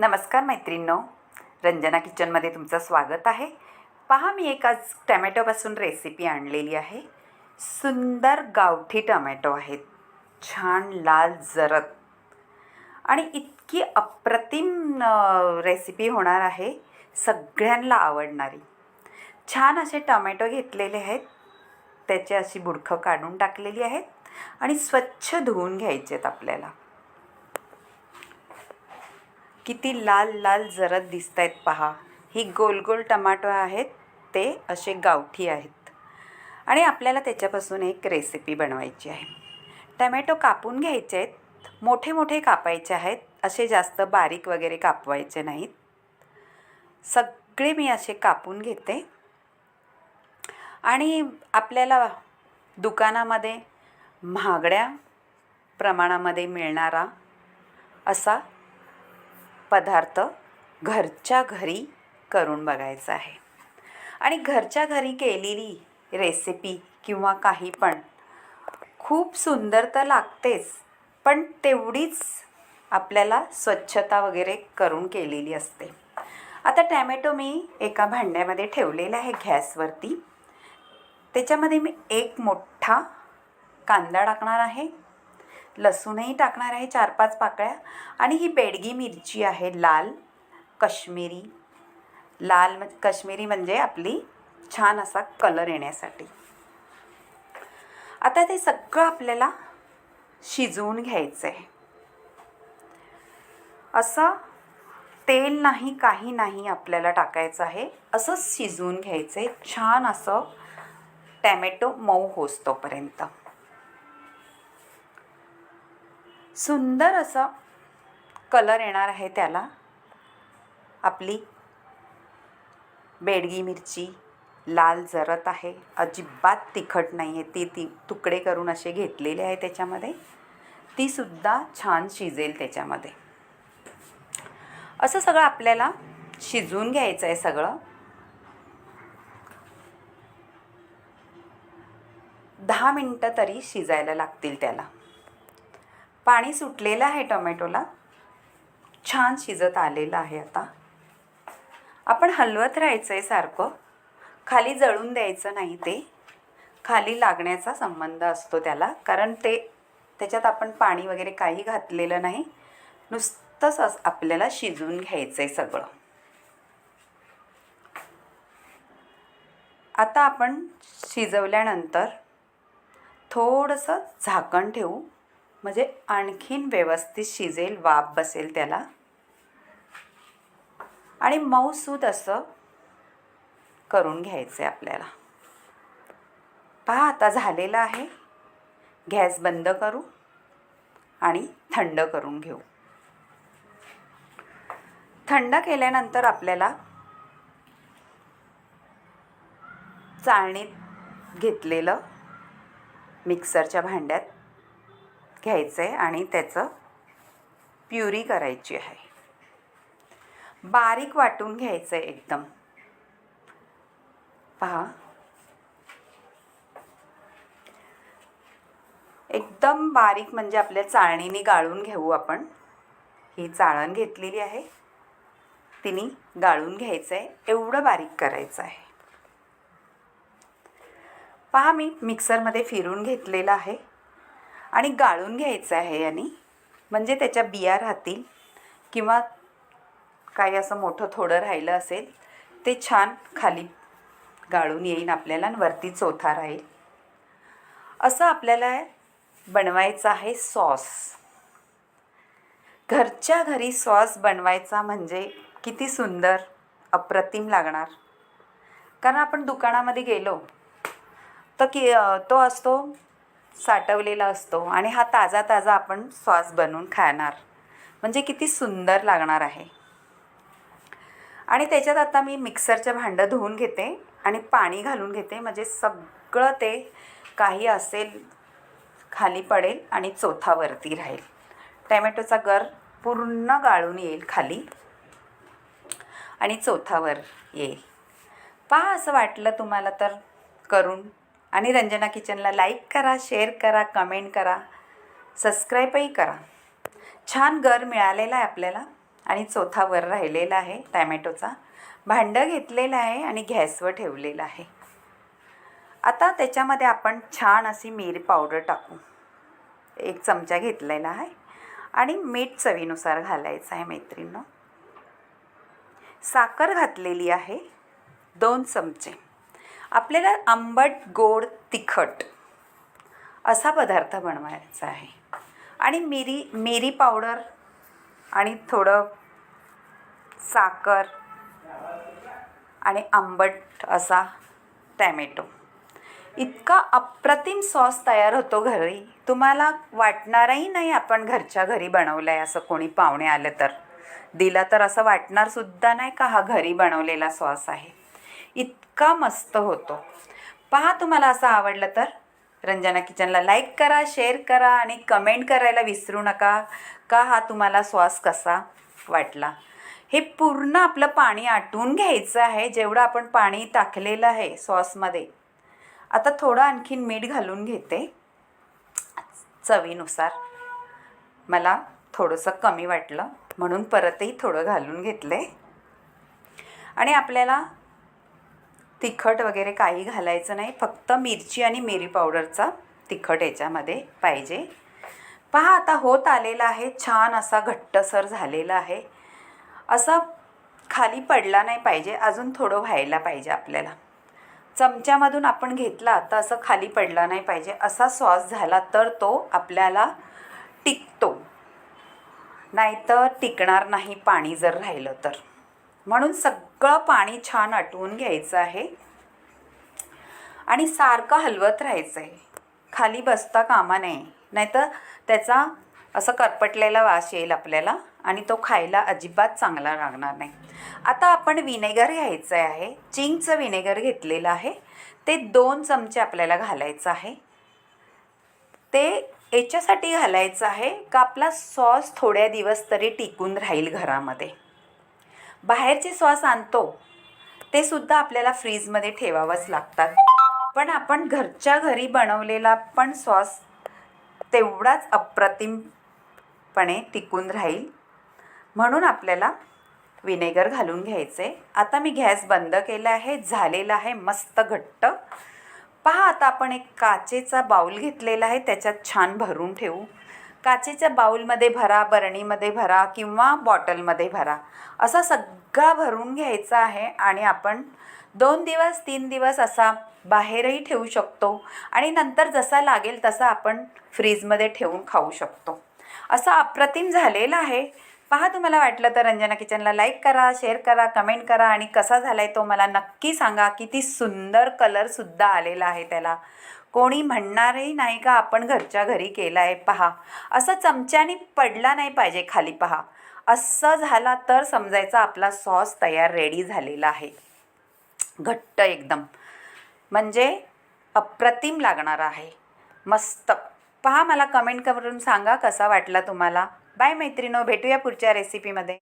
नमस्कार मैत्रिणींनो. रंजना किचनमध्ये तुमचं स्वागत आहे. पहा मी एक आज टमॅटोपासून रेसिपी आणलेली आहे. सुंदर गावठी टमॅटो आहेत. छान लाल जरत आणि इतकी अप्रतिम रेसिपी होणार आहे सगळ्यांना आवडणारी. छान असे टमॅटो घेतलेले आहेत. त्याची अशी बुडखं काढून टाकलेली आहेत आणि स्वच्छ धुवून घ्यायचे आहेत आपल्याला. किती लाल लाल जरद दिसत आहेत पहा. ही गोल गोल टमाटो आहेत ते असे गावठी आहेत. आणि आपल्याला त्याच्यापासून एक रेसिपी बनवायची आहे. टमॅटो कापून घ्यायचे आहेत मोठे मोठे कापायचे आहेत असे जास्त बारीक वगैरे कापवायचे नाहीत. सगळे मी असे कापून घेते. आणि आपल्याला दुकानामध्ये महागड्या प्रमाणामध्ये मिळणारा असा पदार्थ घरच्या घरी करून बघायचं आहे. आणि घरच्या घरी केलेली रेसिपी किंवा काही पण खूप सुंदर तर लागतेच पण तेवढीच आपल्याला स्वच्छता वगैरे करून केलेली असते. आता टॅमॅटो मी एका भांड्यामध्ये ठेवलेला आहे गॅसवरती. त्याच्यामध्ये मी एक मोठा कांदा टाकणार आहे. लसूणही टाकणार आहे चार पाच पाकळ्या. आणि ही बेडगी मिरची आहे लाल कश्मीरी. लाल म्हणजे कश्मीरी म्हणजे आपली छान असा कलर येण्यासाठी. आता ते सगळं आपल्याला शिजवून घ्यायचं आहे असं तेल नाही काही नाही आपल्याला टाकायचं आहे. असंच शिजवून घ्यायचं आहे छान असं टॅमॅटो मऊ होस तोपर्यंत. सुंदर असं कलर येणार आहे त्याला. आपली बेडगी मिरची लाल जरत आहे. अजिबात तिखट नाही आहे ती ती तुकडे करून असे घेतलेले आहे त्याच्यामध्ये. तीसुद्धा छान शिजेल त्याच्यामध्ये. असं सगळं आपल्याला शिजवून घ्यायचं आहे सगळं. दहा मिनटं तरी शिजायला लागतील त्याला. पाणी सुटलेलं आहे टोमॅटोला. छान शिजत आलेलं आहे आता. आपण हलवत राहायचं आहे सारखं. खाली जळून द्यायचं नाही ते. खाली लागण्याचा संबंध असतो त्याला. कारण ते त्याच्यात आपण पाणी वगैरे काही घातलेलं नाही. नुसतंच अस- आपल्याला शिजवून घ्यायचं आहे सगळं. आता आपण शिजवल्यानंतर थोडंसं झाकण ठेवू. म्हणजे आणखीन व्यवस्थित शिजेल वाफ बसेल त्याला. आणि मऊसूद असं करून घ्यायचं आहे आपल्याला. पहा आता झालेलं आहे. गॅस बंद करू आणि थंड करून घेऊ. थंड केल्यानंतर आपल्याला चाळणीत घेतलेलं मिक्सरच्या भांड्यात घ्यायचं आहे आणि त्याचं प्युरी करायची आहे. बारीक वाटून घ्यायचं आहे एकदम. पहा. एकदम बारीक म्हणजे आपल्या चाळणीने गाळून घेऊ आपण. ही चाळण घेतलेली आहे. तिने गाळून घ्यायचं आहे एवढं बारीक करायचं आहे. पहा मी मिक्सरमध्ये फिरून घेतलेलं आहे. आणि गाळून घ्यायचं आहे याने. म्हणजे त्याच्या बिया राहतील किंवा काही असं मोठं थोडं राहिलं असेल ते छान खाली गाळून येईन आपल्याला आणि वरती चोथा राहील. असं आपल्याला बनवायचं आहे सॉस. घरच्या घरी सॉस बनवायचा म्हणजे किती सुंदर अप्रतिम लागणार. कारण आपण दुकानामध्ये गेलो तर की तो असतो साठवलेला असतो आणि हा ताजा ताजा आपण सॉस बनवून खाणार. म्हणजे किती सुंदर लागणार आहे. आणि त्याच्यात आता मी मिक्सरचं भांडं धुवून घेते आणि पाणी घालून घेते. म्हणजे सगळं ते काही असेल खाली पडेल आणि चोथावरती राहील. टॅमॅटोचा गर पूर्ण गाळून येईल खाली आणि चोथावर येईल. पहा असं वाटलं तुम्हाला तर करून. आणि रंजना किचनला लाईक करा शेअर करा कमेंट करा सबस्क्राईबही करा. छान गर मिळालेला आहे आपल्याला आणि चौथा वर राहिलेला आहे टॅमॅटोचा. भांडं घेतलेलं आहे आणि गॅसवर ठेवलेलं आहे. आता त्याच्यामध्ये आपण छान अशी मिरी पावडर टाकू. एक चमचा घेतलेला आहे आणि मीठ चवीनुसार घालायचं आहे मैत्रिणीनं. साखर घातलेली आहे दोन चमचे. आपल्याला आंबट गोड तिखट असा पदार्थ बनवायचा आहे. आणि मिरी मिरी पावडर आणि थोडं साखर आणि आंबट असा टॅमॅटो. इतका अप्रतिम सॉस तयार होतो घरी. तुम्हाला वाटणारही नाही आपण घरच्या घरी बनवलं आहे असं कोणी पाहुणे आलं तर. दिला तर असं वाटणारसुद्धा नाही का हा घरी बनवलेला सॉस आहे. इतका मस्त होतो. पहा तुम्हाला असं आवडलं तर. रंजना किचनला लाईक करा शेअर करा आणि कमेंट करायला विसरू नका का हा तुम्हाला सॉस कसा वाटला. हे पूर्ण आपलं पाणी आटून घ्यायचं आहे जेवढं आपण पाणी टाकलेलं आहे सॉसमध्ये आता थोडं आणखीन मीठ घालून घेते. चवीनुसार. मला थोडंसं कमी वाटलं म्हणून परतही थोडं घालून घेतले. आणि आपल्याला तिखट वगैरे काही घालायचं नाही. फक्त मिरची आणि मिरी पावडरचा तिखट याच्यामध्ये पाहिजे. पहा आता होत आलेला आहे. छान असा घट्टसर झालेला आहे. असा खाली पडला नाही पाहिजे. अजून थोडं व्हायला पाहिजे आपल्याला. चमच्यामधून आपण घेतला तर असं खाली पडला नाही पाहिजे. असा सॉस झाला तर तो आपल्याला टिकतो. नाहीतर टिकणार नाही पाणी जर राहिलं तर. म्हणून सगळं पाणी छान आटवून घ्यायचं आहे. आणि सारखं हलवत राहायचं आहे खाली बसता कामा नये. नाहीतर त्याचा असं करपटलेला वास येईल आपल्याला आणि तो खायला अजिबात चांगला लागणार नाही. आता आपण विनेगर घ्यायचं आहे. चिंगचं विनेगर घेतलेलं आहे. ते दोन चमचे आपल्याला घालायचं आहे. ते याच्यासाठी घालायचं आहे का आपला सॉस थोड्या दिवस तरी टिकून राहील घरामध्ये. बाहेरचे सॉस आणतो ते सुद्धा आपल्याला फ्रीजमध्ये ठेवावंच लागतात. पण आपण घरच्या घरी बनवलेला पण सॉस तेवढाच अप्रतिमपणे टिकून राहील. म्हणून आपल्याला विनेगर घालून घ्यायचे. आता मी गॅस बंद केला आहे झालेला आहे मस्त घट्ट. पहा आता आपण एक काचेचा बाऊल घेतलेला आहे त्याच्यात छान भरून ठेवू. काचेच्या बाऊलमध्ये भरा बरणीमध्ये भरा किंवा बॉटलमध्ये भरा. असा सगळा भरून घ्यायचा आहे आणि आपण दोन दिवस तीन दिवस असा बाहेरही ठेवू शकतो आणि नंतर जसा लागेल तसा आपण फ्रीजमध्ये ठेवून खाऊ शकतो. असं अप्रतिम झालेलं आहे. पहा तुम्हाला वाटलं तर रंजना किचनला लाईक करा शेअर करा कमेंट करा आणि कसा झाला आहे तो मला नक्की सांगा. किती सुंदर कलरसुद्धा आलेला आहे त्याला. कोणी म्हणणारही नाही का आपण घरच्या घरी केला आहे पहा. असं चमच्याने पडला नाही पाहिजे खाली पहा. असं झाला तर समजायचा आपला सॉस तयार रेडी झालेला आहे. घट्ट एकदम. म्हणजे अप्रतिम लागणार आहे. मस्त. पहा मला कमेंट करून सांगा कसा वाटला तुम्हाला. बाय मैत्रिणो भेटूया पुढच्या रेसिपीमध्ये